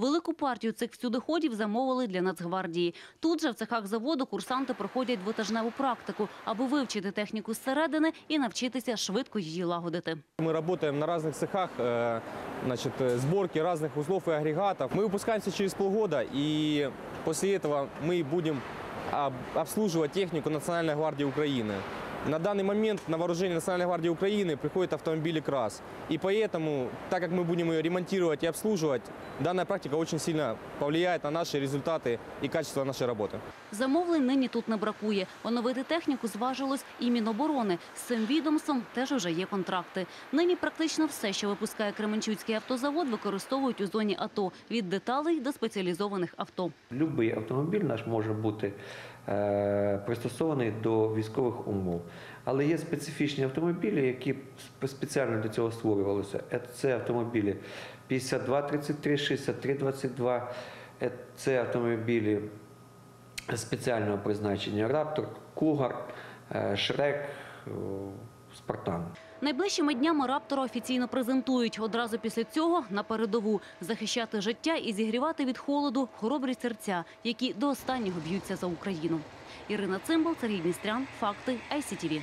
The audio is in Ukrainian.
Велику партію цих всюдиходів замовили для Нацгвардії. Тут же в цехах заводу курсанти проходять двотижневу практику, аби вивчити техніку зсередини і навчитися швидко її лагодити. Мы работаем на разных цехах, э, значит, э, сборки разных узлов и агрегатов. Мы выпускаемся через полгода, и после этого мы будем об- обслуживать технику Национальной гвардии Украины. На данный момент на вооружение Национальной гвардии Украины приходят автомобили КРАС. И поэтому, так как мы будем ее ремонтировать и обслуживать, данная практика очень сильно повлияет на наши результаты и качество нашей работы. Замовлень нині тут не бракує. Оновити техніку зважилось і Міноборони. З цим відомством теж уже є контракти. Нині практично все, що випускає Кременчуцький автозавод, використовують у зоні АТО – від деталей до спеціалізованих авто. Будь-який автомобіль наш може бути е, пристосований до військових умов. Але є специфічні автомобілі, які спеціально для цього створювалися. Е, Це автомобілі 5233, 6322, е, це автомобілі спеціального призначення Раптор, Кугар, е, Шрек, е, Спартан. Найближчими днями «Раптора» офіційно презентують. Одразу після цього на передову захищати життя і зігрівати від холоду хоробрі серця, які до останнього б'ються за Україну. Ірина Цимбал, Сергій Дністрян, Факти, ICTV.